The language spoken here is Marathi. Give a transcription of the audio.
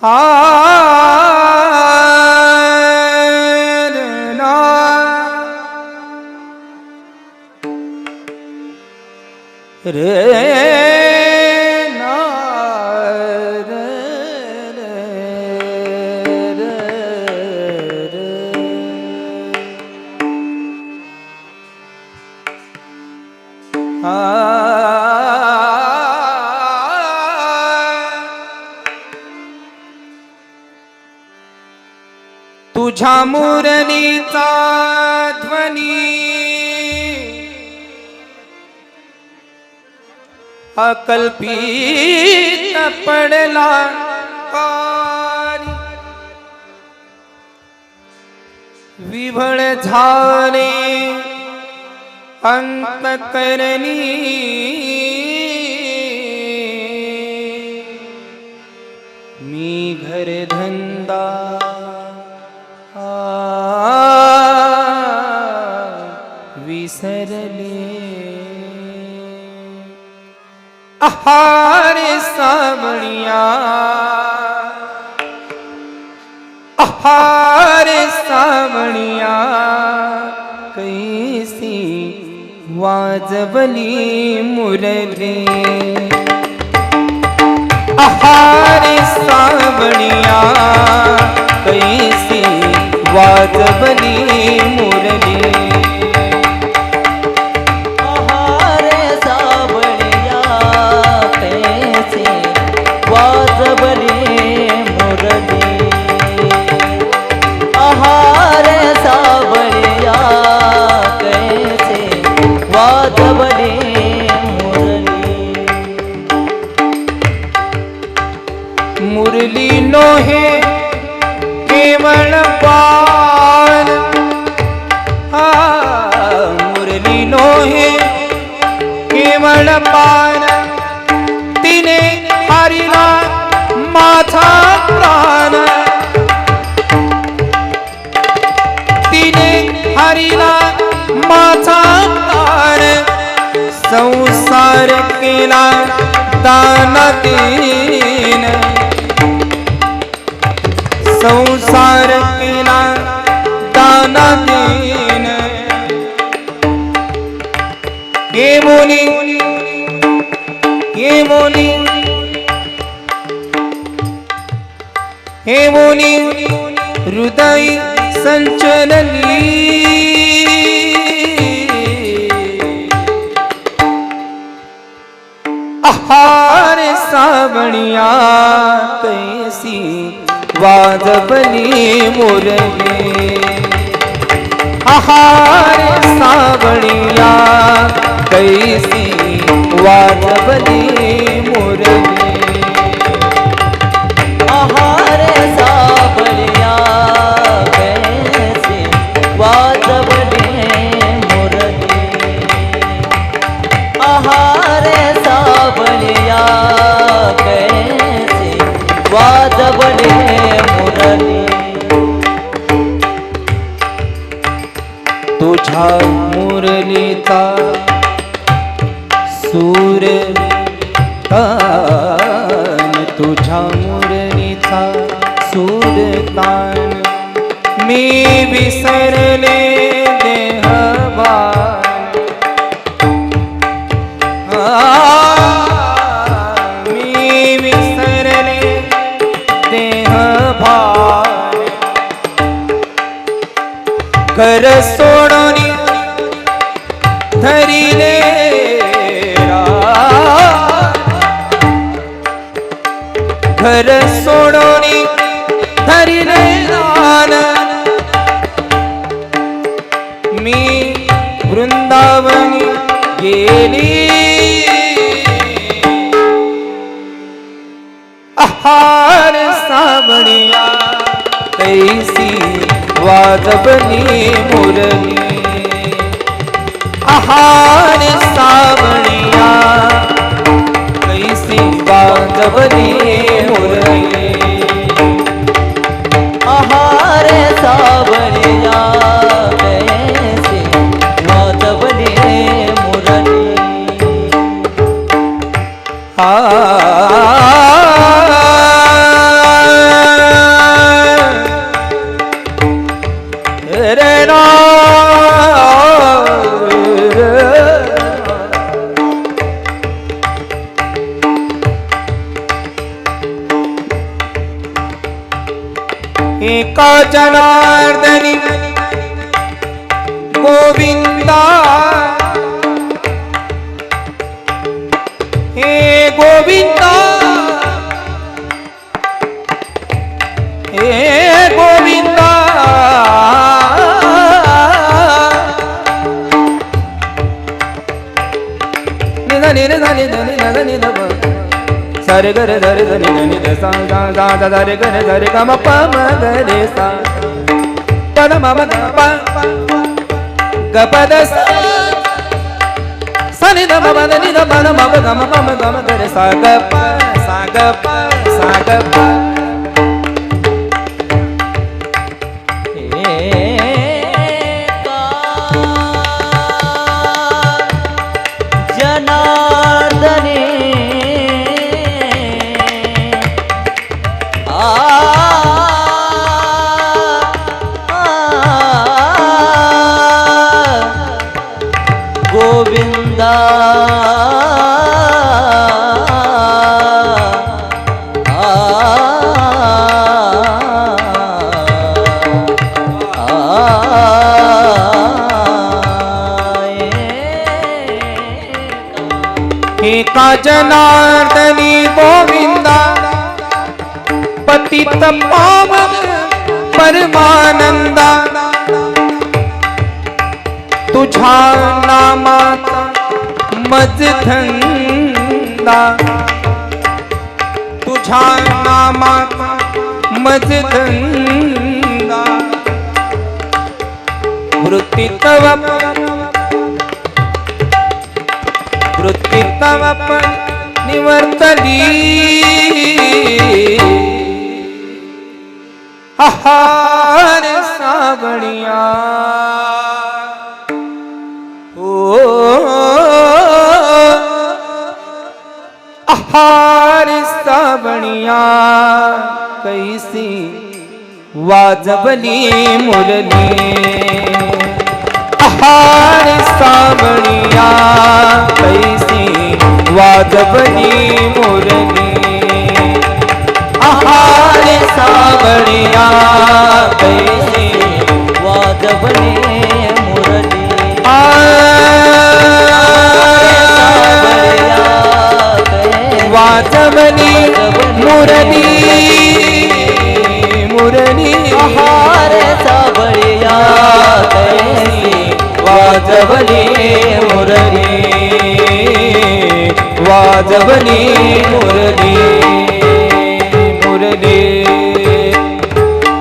啊 तुझ्या मुरलीचा ध्वनी. अकल्पित पडला विभळ झाले अंतकरणी मी घर धंदा विसरले आहार सावळिया आहार सावळिया कैसी वाजवली मुरली। आहार सावणिया कैसी वाजवली मुरली। माझा तार संसार केला दानतीन संसार केला दानतीन हे मुनी हे मुनी. हे मुनी हृदय संचलली बणिया कैसी वाजबली मुरली. आहार मुरलीचा सूर तान तुझ्या मुरलीचा सूर तान मी विसरले देहबान आ, मी विसरले देहभान घर सोडून घर सोडून धरिले दान मी वृंदावनी गेली. आहार सावळिया तैसी वाजबली मुरली. आहार सावळिया एका जनार्दनी गोविंदा. हे गोविंदा. हे गोविंदा. निध निध धनि धनि धन सारे घर धरे धनि धनि ध सा सा सा सा रे धरे ग म प म ग रे सा. प न म म ग प. ग प द सा. सा नि ध म म ध नि ध म न म ग ग म प म ग म ग रे सा ग प सा ग प भजनार्दनी गोविंदा पतित पावन परमानंदा। तुझा नामात मजधंदा तुझा नामात मजधंदा वृत्ती तव तव पण निवर्तली आहार सावणिया ओ. आहार सावणिया कैसी वाजबली मुरली. आहार सावणिया कैसी वाजवली मुरली। आहार सावणिया वाद वाजवणे मुरली। वाद बनी मुरली। मुरली। आहार सावरिया कैसे वाद वाजवली जब नी मुरली